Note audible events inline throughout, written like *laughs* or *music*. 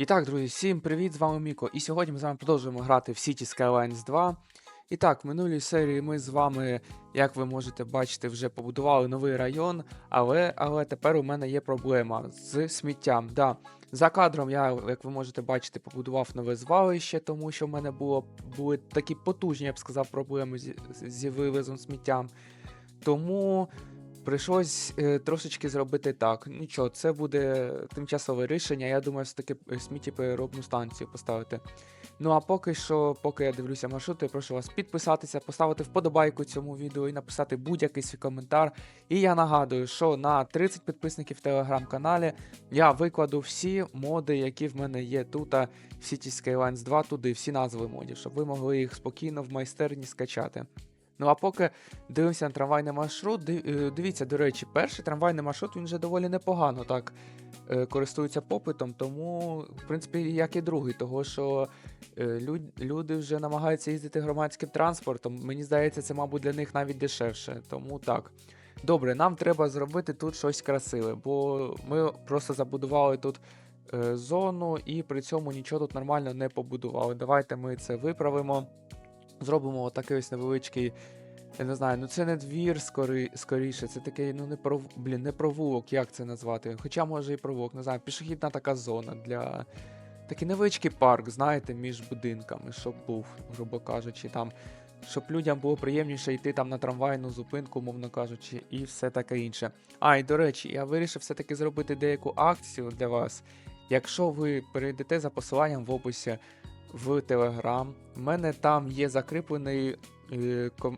І так, друзі, всім привіт! З вами Міко. І сьогодні ми з вами продовжуємо грати в City Skylines 2. І так, в минулій серії ми з вами, як ви можете бачити, вже побудували новий район, але, але тепер у мене є проблема з сміттям. Да. За кадром я, як ви можете бачити, побудував нове звалище, тому що в мене було, були такі потужні, я б сказав, проблеми зі, зі вивезом сміттям. Тому прийшлось е, трошечки зробити так. Нічого, це буде тимчасове рішення. Я думаю, все-таки е, сміттєпереробну станцію поставити. Ну а поки що, поки я дивлюся маршрути, прошу вас підписатися, поставити вподобайку цьому відео і написати будь-який свій коментар. І я нагадую, що на 30 підписників в телеграм-каналі я викладу всі моди, які в мене є тут, а, в City Skylines 2, туди, всі назви модів, щоб ви могли їх спокійно в майстерні скачати. Ну а поки дивимося на трамвайний маршрут, е, дивіться, до речі, перший трамвайний маршрут він вже доволі непогано так е, користується попитом, тому, в принципі, як і другий, того що е, люд- люди вже намагаються їздити громадським транспортом. Мені здається, це, мабуть, для них навіть дешевше. Тому так. Добре, нам треба зробити тут щось красиве, бо ми просто забудували тут зону і при цьому нічого тут нормально не побудували. Давайте ми це виправимо. Зробимо отакий ось невеличкий. Я не знаю, ну це не двір скорі, скоріше, це такий, ну не пров... блін, не провулок, як це назвати. Хоча може і провулок, не знаю, пішохідна така зона для. Такий невеличкий парк, знаєте, між будинками, щоб був, грубо кажучи, там, щоб людям було приємніше йти там на трамвайну зупинку, мовно кажучи, і все таке інше. А, і до речі, я вирішив все-таки зробити деяку акцію для вас. Якщо ви перейдете за посиланням в описі в Телеграм, в мене там є закріплений,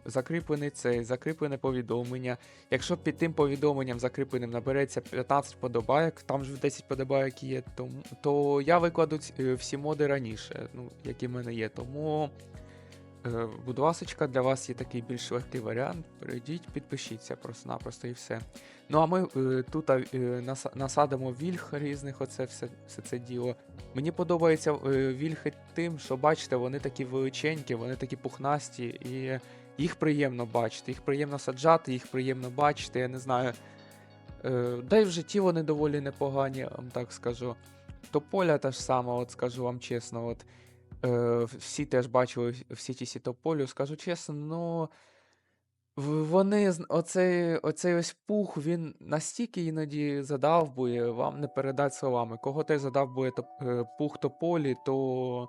закріплений цей, закріплене повідомлення. Якщо під тим повідомленням закріпленим набереться 15 подобайок, там ж 10 подобайок є, то, то я викладу е, всі моди раніше, ну, які в мене є. Тому, е, будь ласочка, для вас є такий більш легкий варіант. Перейдіть, підпишіться просто-напросто і все. Ну а ми е, тут е, насадимо вільх різних, оце все, все це діло. Мені подобаються е, вільхи тим, що бачите, вони такі величенькі, вони такі пухнасті, і їх приємно бачити, їх приємно саджати, їх приємно бачити, я не знаю. Е, да й в житті вони доволі непогані, вам так скажу. Тополя та ж сама, от скажу вам чесно, от е, всі теж бачили всі ті сі тополю, скажу чесно, ну. Вони оцей, оцей ось пух, він настільки іноді задавбує, вам не передати словами. Кого теж задавбує топ- е, пух тополі, то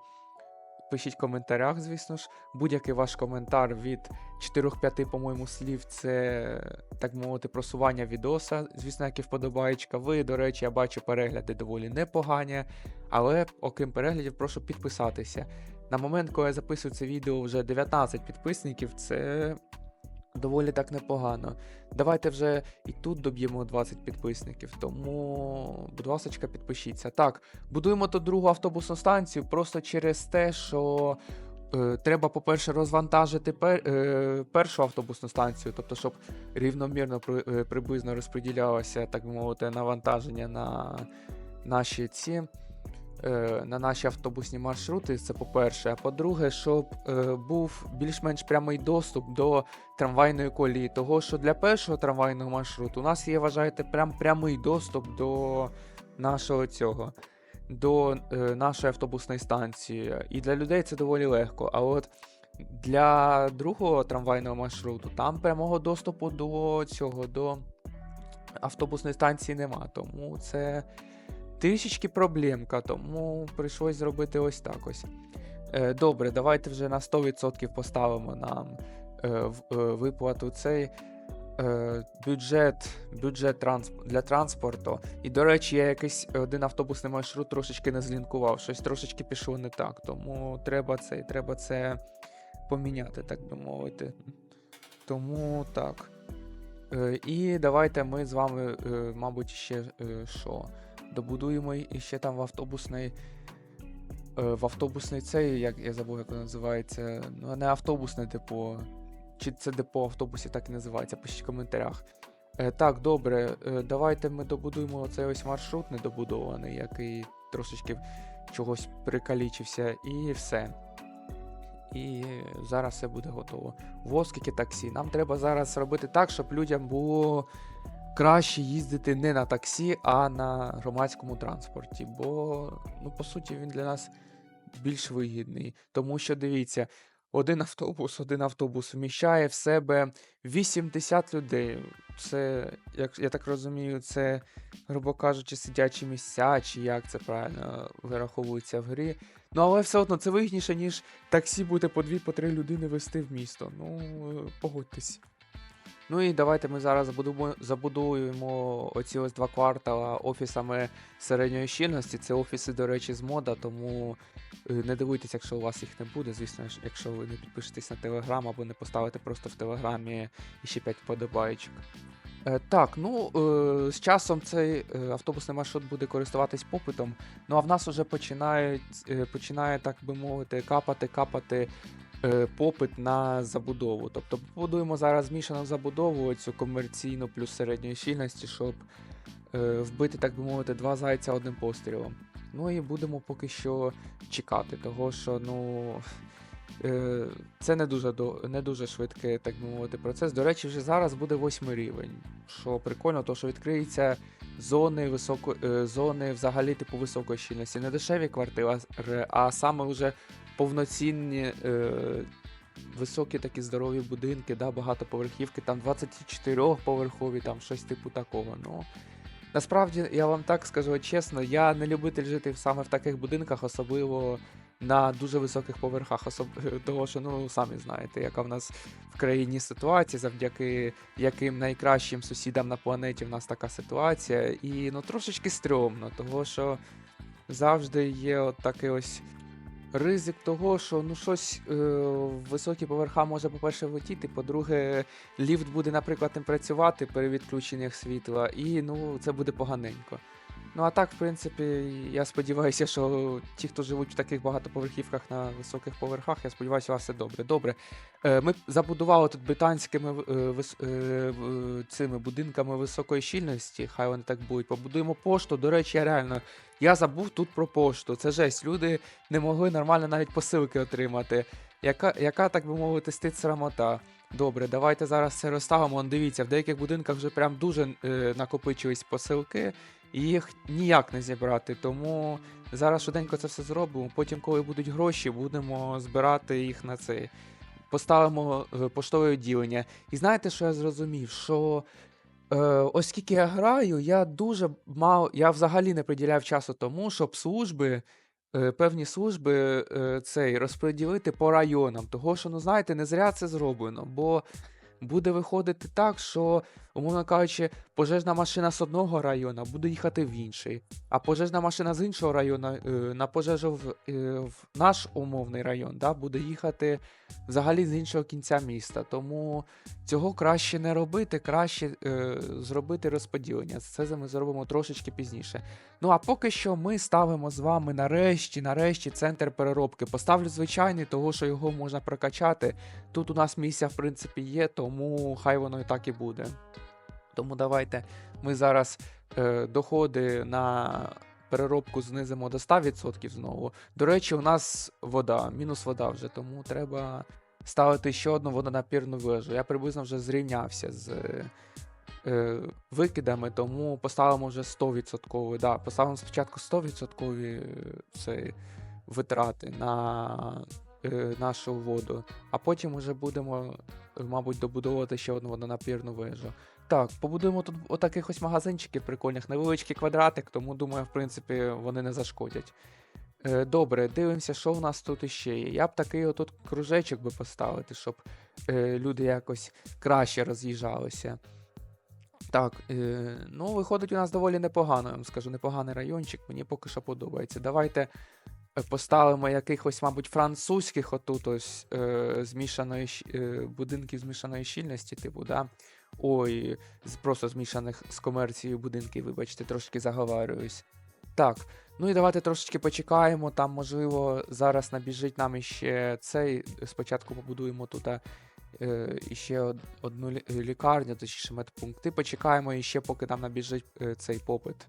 пишіть в коментарях, звісно ж. Будь-який ваш коментар від 4-5, по-моєму, слів це, так мовити, просування відоса. Звісно, як і вподобаєчка. Ви, до речі, я бачу перегляди доволі непогані, але окрім переглядів, прошу підписатися. На момент, коли я записую це відео, вже 19 підписників, це доволі так непогано. Давайте вже і тут доб'ємо 20 підписників, тому, будь ласка, підпишіться. Так, будуємо тут другу автобусну станцію просто через те, що е, треба, по-перше, розвантажити пер, е, першу автобусну станцію, тобто, щоб рівномірно е, приблизно розподілялося, так би мовити, навантаження на наші ці. Е, На наші автобусні маршрути, це по-перше. А по-друге, щоб е, був більш-менш прямий доступ до трамвайної колії. Того, що для першого трамвайного маршруту у нас є, вважаєте, прям прямий доступ до нашого цього, до е, нашої автобусної станції. І для людей це доволі легко. А от для другого трамвайного маршруту там прямого доступу до цього, до автобусної станції нема. Тому це трішечки проблемка, тому прийшлось зробити ось так ось. Е, Добре, давайте вже на 100% поставимо нам е, е, виплату цей бюджет, бюджет для транспорту. І, до речі, я якийсь один автобусний маршрут трошечки не злінкував, щось трошечки пішло не так. Тому треба це, треба це поміняти, так би мовити. Тому так. І давайте ми з вами, мабуть, ще що? Добудуємо і ще там в автобусний. е, В автобусний цей, як я забув, як воно називається. Ну, не автобусне депо. Чи це депо автобусів так і називається? Пишіть в коментарях. Е, так, добре, е, давайте ми добудуємо оцей ось маршрут недобудований, який трошечки чогось прикалічився, і все. І зараз все буде готово. Воскільки таксі. Нам треба зараз робити так, щоб людям було краще їздити не на таксі, а на громадському транспорті. Бо, ну, по суті, він для нас більш вигідний. Тому що дивіться, один автобус, один автобус вміщає в себе 80 людей. Це, як я так розумію, це, грубо кажучи, сидячі місця, чи як це правильно вираховується в грі. Ну, але все одно це вигідніше, ніж таксі буде по 2-3 людини вести в місто. Ну, погодьтесь. Ну і давайте ми зараз забудуємо, оці ось два квартала офісами середньої щільності. Це офіси, до речі, з мода, тому е, не дивуйтесь, якщо у вас їх не буде. Звісно якщо ви не підпишетесь на телеграм або не поставите просто в телеграмі ще 5 подобаєчок. Е, так, ну е, з часом цей автобусний маршрут буде користуватись попитом. Ну а в нас вже починають, е, починає, так би мовити, капати, капати попит на забудову. Тобто побудуємо зараз змішану забудову, цю комерційну плюс середньої щільності, щоб е, вбити, так би мовити, два зайця одним пострілом. Ну і будемо поки що чекати, того що, ну. Е, Це не дуже не дуже швидкий, так би мовити, процес. До речі, вже зараз буде восьмий рівень. Що прикольно, то що відкриються зони високо, е, зони взагалі типу високої щільності. Не дешеві квартири, а саме вже повноцінні е, високі такі здорові будинки, да, багатоповерхівки, там 24-поверхові, там щось типу такого. Ну, Насправді, я вам так скажу чесно, я не любитель жити саме в таких будинках, особливо на дуже високих поверхах, особ... *laughs* того, що ну самі знаєте, яка в нас в країні ситуація, завдяки яким найкращим сусідам на планеті в нас така ситуація. І ну трошечки стрьомно, того що завжди є от такий ось. Ризик того, що ну щось е, високі поверха може, по-перше, летіти, по-друге, ліфт буде, наприклад, не працювати при відключеннях світла, і ну це буде поганенько. Ну а так, в принципі, я сподіваюся, що ті, хто живуть в таких багатоповерхівках на високих поверхах, я сподіваюся, у вас все добре. Добре. Е, Ми забудували тут британськими е, е, цими будинками високої щільності, хай вони так будуть. Побудуємо пошту. До речі, я реально я забув тут про пошту. Це жесть. Люди не могли нормально навіть посилки отримати. Яка, яка так би мовити, стить срамота. Добре, давайте зараз це розставимо. Дивіться, в деяких будинках вже прям дуже е, накопичились посилки, їх ніяк не зібрати. Тому зараз швиденько це все зробимо. Потім, коли будуть гроші, будемо збирати їх на цей. Поставимо е, поштове відділення. І знаєте, що я зрозумів? Що е, оскільки я граю, я дуже мало, я взагалі не приділяв часу тому, щоб служби, е, певні служби е, цей розподілити по районам. Того, що, ну знаєте, не зря це зроблено, бо буде виходити так, що, умовно кажучи, пожежна машина з одного району буде їхати в інший, а пожежна машина з іншого району е, на пожежу в, е, в наш умовний район да, буде їхати взагалі з іншого кінця міста. Тому цього краще не робити, краще е, зробити розподілення. Це ми зробимо трошечки пізніше. Ну а поки що ми ставимо з вами нарешті, нарешті центр переробки. Поставлю звичайний, того що його можна прокачати. Тут у нас місця, в принципі, є, тому хай воно і так і буде. Тому давайте ми зараз е, доходи на переробку знизимо до 100% знову. До речі, у нас вода, мінус вода вже, тому треба ставити ще одну водонапірну вежу. Я приблизно вже зрівнявся з е, викидами, тому поставимо вже 100%. Да, поставимо спочатку 100% е, цей, витрати на е, нашу воду, а потім вже будемо, е, мабуть, добудовувати ще одну водонапірну вежу. Так, побудуємо тут отаких ось магазинчиків прикольних, невеличкий квадратик, тому думаю, в принципі, вони не зашкодять. Е, добре, дивимося, що в нас тут іще є. Я б такий отут кружечок би поставити, щоб люди якось краще роз'їжджалися. Так, е, ну, виходить, у нас доволі непогано, я вам скажу, непоганий райончик, мені поки що подобається. Давайте е, поставимо якихось, мабуть, французьких отут ось е, змішаної будинків змішаної щільності, типу, да? Ой, просто змішаних з комерцією будинків, вибачте, трошки заговарююсь. Так, ну і давайте трошечки почекаємо. Там, можливо, зараз набіжить нам іще цей. Спочатку побудуємо тут е, іще одну лікарню, точніше медпункти. Почекаємо іще, поки нам набіжить е, цей попит.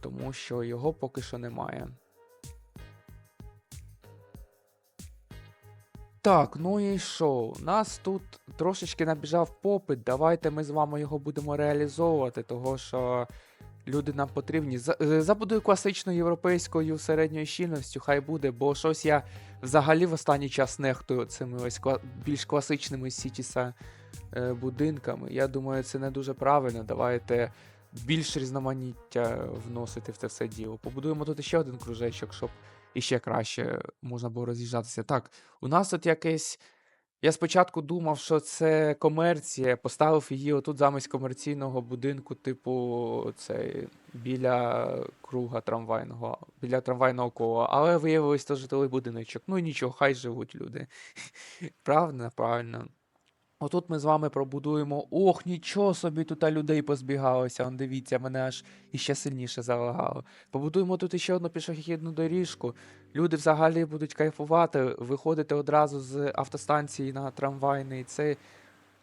Тому що його поки що немає. Так, ну і що? У нас тут трошечки набіжав попит. Давайте ми з вами його будемо реалізовувати, того що люди нам потрібні. Е, Забудую класичною європейською середньою щільністю, хай буде, бо щось я взагалі в останній час нехтую цими ось більш класичними сітіса е, будинками. Я думаю, це не дуже правильно. Давайте більш різноманіття вносити в це все діло. Побудуємо тут ще один кружечок, щоб іще краще можна було роз'їжджатися. Так, у нас тут якесь. Я спочатку думав, що це комерція, поставив її отут замість комерційного будинку, типу, цей, біля круга трамвайного, біля трамвайного кола. Але виявилось то житловий будиночок. Ну і нічого, хай живуть люди. *laughs* Правильно, правильно. Отут ми з вами пробудуємо. Ох, нічого собі тут людей позбігалося. Он дивіться, мене аж іще сильніше залагало. Побудуємо тут іще одну пішохідну доріжку. Люди взагалі будуть кайфувати, виходити одразу з автостанції на трамвайний цей,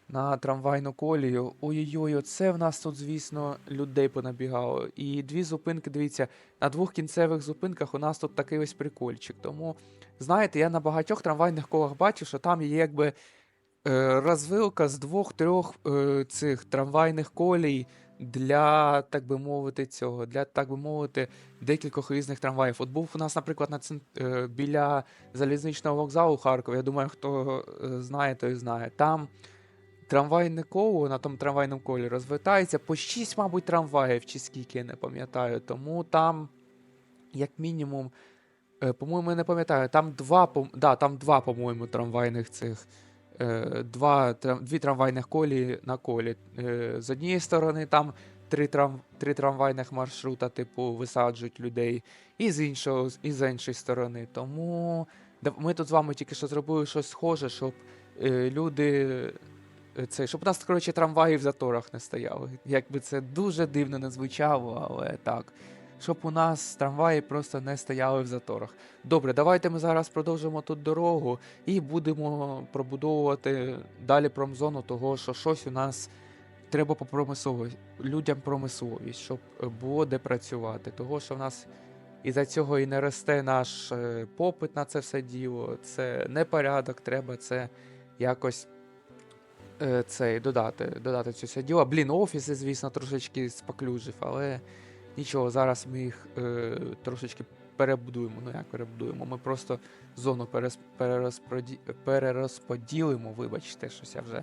на трамвайну колію. Ой-ой-ой, оце в нас тут, звісно, людей понабігало. І дві зупинки, дивіться, на двох кінцевих зупинках у нас тут такий ось прикольчик. Тому, знаєте, я на багатьох трамвайних колах бачу, що там є якби е, розвилка з двох-трьох е, цих трамвайних колій для, так би мовити, цього, для, так би мовити, декількох різних трамваїв. От був у нас, наприклад, на цен... е, біля залізничного вокзалу Харкова, я думаю, хто знає, той знає. Там трамвайне коло на тому трамвайному колі розвертається по 6, мабуть, трамваїв, чи скільки, я не пам'ятаю. Тому там, як мінімум, по-моєму, я не пам'ятаю, там два, по... да, там два, по-моєму, трамвайних цих. Е, Два, дві трамвайних колі на колі. Е, З однієї сторони там три, трам, три трамвайних маршрута, типу, висаджують людей, і з іншого, і з іншої сторони. Тому ми тут з вами тільки що зробили щось схоже, щоб е, люди. Це, щоб у нас, коротше, трамваї в заторах не стояли. Якби це дуже дивно не звучало, але так. Щоб у нас трамваї просто не стояли в заторах. Добре, давайте ми зараз продовжимо тут дорогу і будемо пробудовувати далі промзону, того що щось у нас треба по людям промисловість, щоб е, було де працювати. Того, що в нас із-за цього і не росте наш е, попит на це все діло. Це не порядок, треба це якось е, цей, додати, додати це все діло. Блін, офіси, звісно, трошечки споклюжив, але нічого, зараз ми їх е, трошечки перебудуємо. Ну як перебудуємо? Ми просто зону перерозподілимо, вибачте, щось я вже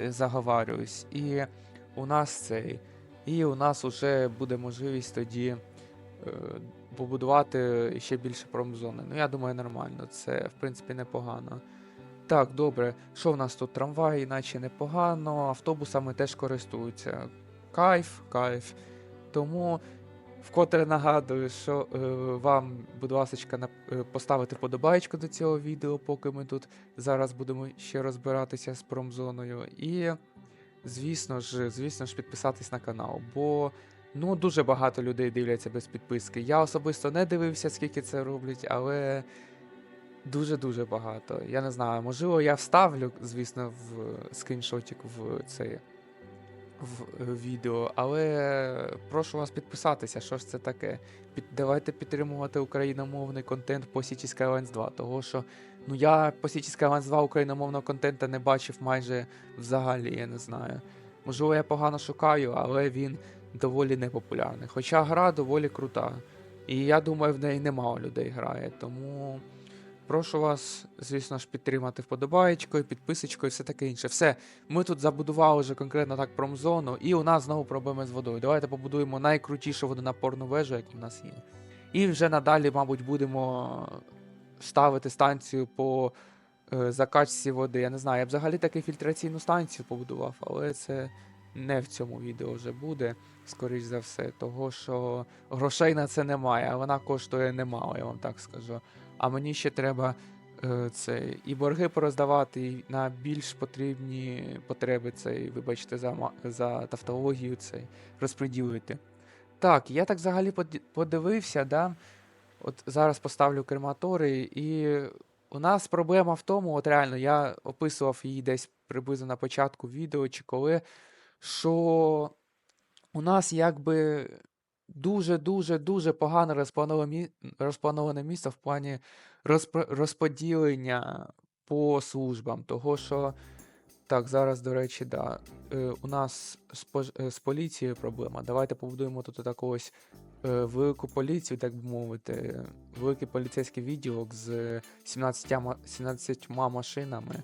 е, заговарююсь. І у нас цей. І у нас вже буде можливість тоді е, побудувати ще більше промзони. Ну, я думаю, нормально. Це, в принципі, непогано. Так, добре. Що в нас тут? Трамваї, наче непогано, автобусами теж користуються. Кайф, кайф. Тому вкотре нагадую, що е, вам, будь ласка, е, поставити вподобайку до цього відео, поки ми тут зараз будемо ще розбиратися з промзоною. І, звісно ж, звісно ж, підписатись на канал, бо ну, дуже багато людей дивляться без підписки. Я особисто не дивився, скільки це роблять, але дуже-дуже багато. Я не знаю, можливо, я вставлю, звісно, в скріншотик в цей в е, відео, але прошу вас підписатися, що ж це таке. Під, давайте підтримувати україномовний контент по City Skylines 2, того що ну я по City Skylines 2 україномовного контенту не бачив майже взагалі, я не знаю. Можливо, я погано шукаю, але він доволі непопулярний. Хоча гра доволі крута. І я думаю, в неї немало людей грає, тому. Прошу вас, звісно ж, підтримати вподобаєчкою, підписочкою все таке інше. Все, ми тут забудували вже конкретно так промзону, і у нас знову проблеми з водою. Давайте побудуємо найкрутішу водонапорну вежу, яка в нас є. І вже надалі, мабуть, будемо ставити станцію по е, закачці води. Я не знаю, я б взагалі таки фільтраційну станцію побудував, але це не в цьому відео вже буде, скоріш за все, того що грошей на це немає, а вона коштує немало, я вам так скажу. А мені ще треба е, це, і борги пороздавати на більш потрібні потреби цей, вибачте, за, за тавтологію цей розподілити. Так, я так взагалі подивився, да? От зараз поставлю крематорій, і у нас проблема в тому, от реально, я описував її десь приблизно на початку відео чи коли, що у нас якби дуже-дуже дуже погано розплановане, мі... місце в плані розподілення по службам. Того що. Так, зараз, до речі, да. Е, у нас е, з поліцією проблема. Давайте побудуємо тут таку ось е, велику поліцію, так би мовити, великий поліцейський відділок з 17, 17 машинами.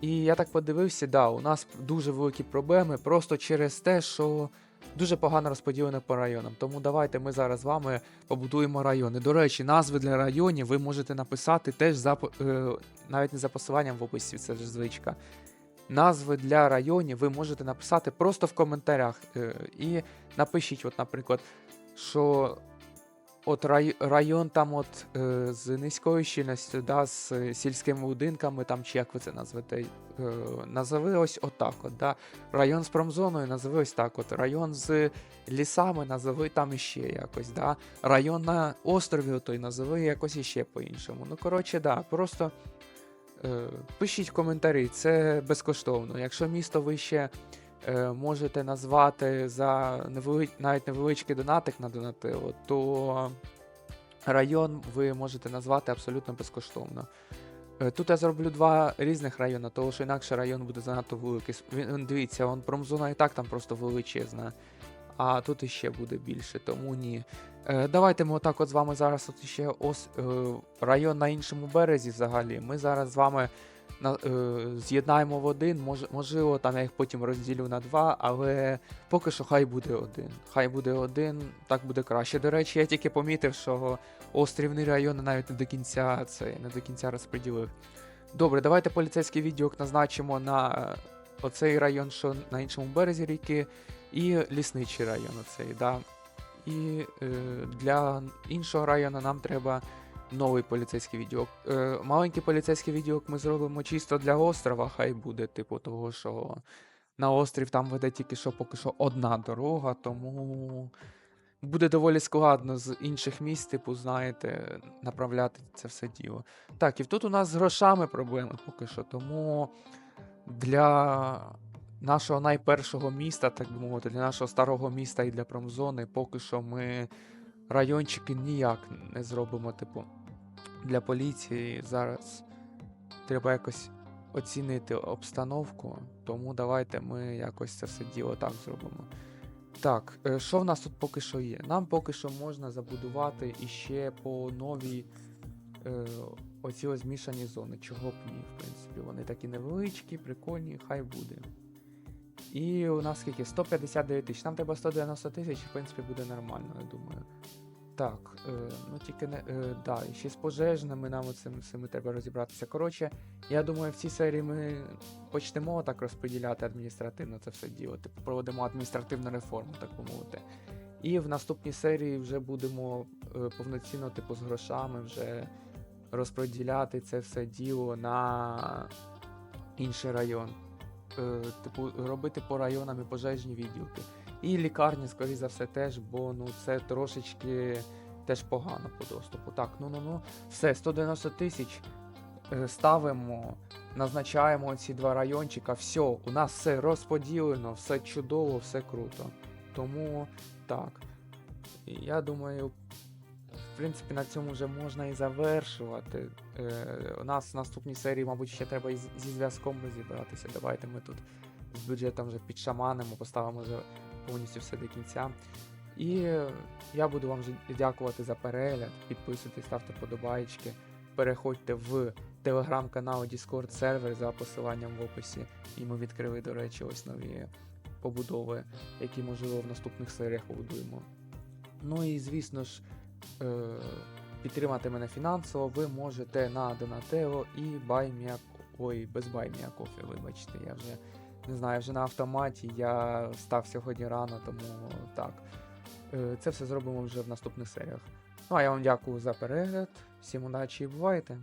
І я так подивився, да, у нас дуже великі проблеми просто через те, що дуже погано розподілено по районам. Тому давайте ми зараз з вами побудуємо райони. До речі, назви для районів ви можете написати теж за, е, навіть не за посиланням в описі, це ж звичка. Назви для районів ви можете написати просто в коментарях. Е, і напишіть, от, наприклад, що от рай, район там от е, з низькою щільністю, да, з е, сільськими будинками, там, чи як ви це назвете, е, назови ось отак. От, да. Район з промзоною назови ось так. От. Район з лісами назови там іще якось. Да. Район на острові той назови якось іще по-іншому. Ну, коротше, да, просто. Е, Пишіть коментарі, це безкоштовно. Якщо місто ви ще можете назвати за невели... навіть невеличкий донатик на Донателло, то район ви можете назвати абсолютно безкоштовно. Е, Тут я зроблю два різних райони, тому що інакше район буде занадто великий. Він, дивіться, он промзона і так там просто величезна, а тут іще буде більше, тому ні. Е, давайте ми отак от з вами зараз от ще ос, е, район на іншому березі взагалі. Ми зараз з вами на, е, з'єднаємо в один. Мож, можливо, там я їх потім розділю на два, але поки що хай буде один. Хай буде один, так буде краще. До речі, я тільки помітив, що острівні райони навіть не до кінця це не до кінця розподілив. Добре, давайте поліцейський відділок назначимо на оцей район, що на іншому березі ріки, і лісничий район оцей, да. І е, для іншого району нам треба новий поліцейський відділок. Е, маленький поліцейський відділок ми зробимо чисто для острова, хай буде, типу, того, що на острів там веде тільки що поки що одна дорога, тому буде доволі складно з інших міст, типу, знаєте, направляти це все діло. Так, і тут у нас з грошами проблеми поки що, тому для нашого найпершого міста, так би мовити, для нашого старого міста і для промзони, поки що ми райончики ніяк не зробимо, типу, для поліції зараз треба якось оцінити обстановку, тому давайте ми якось це все діло так зробимо. Так, е, що в нас тут поки що є? Нам поки що можна забудувати іще по новій е, оці ось змішані зони. Чого б ні, в принципі. Вони такі невеличкі, прикольні, хай буде. І у нас скільки? 159 тисяч. Нам треба 190 тисяч, в принципі, буде нормально, я думаю. Так, е, ну тільки не. Е, да, і ще з пожежними нам оцим всіми треба розібратися. Коротше, я думаю, в цій серії ми почнемо так розподіляти адміністративно це все діло. Типу проводимо адміністративну реформу, так би мовити. І в наступній серії вже будемо е, повноцінно, типу, з грошами вже розподіляти це все діло на інший район. Е, типу, робити по районам і пожежні відділки. І лікарні, скоріш за все, теж, бо ну це трошечки теж погано по доступу. Так, ну ну ну, все, 190 тисяч е, ставимо, назначаємо ці два райончика. Все, у нас все розподілено, все чудово, все круто. Тому так. Я думаю, в принципі, на цьому вже можна і завершувати. Е, у нас в наступній серії, мабуть, ще треба і зі зв'язком розібратися. Давайте ми тут з бюджетом вже підшаманимо, поставимо вже повністю все до кінця. І я буду вам дякувати за перегляд. Підписуйтесь, ставте подобаєчки. Переходьте в телеграм-канал Discord сервер за посиланням в описі. І ми відкрили, до речі, ось нові побудови, які, можливо, в наступних серіях побудуємо. Ну і звісно ж, е, підтримати мене фінансово ви можете на Donatello і BuyMeA... Ой, без BuyMeA Coffee, вибачте, я вже не знаю, вже на автоматі. Я став сьогодні рано, тому так. Е, Це все зробимо вже в наступних серіях. Ну а я вам дякую за перегляд. Всім удачі і бувайте!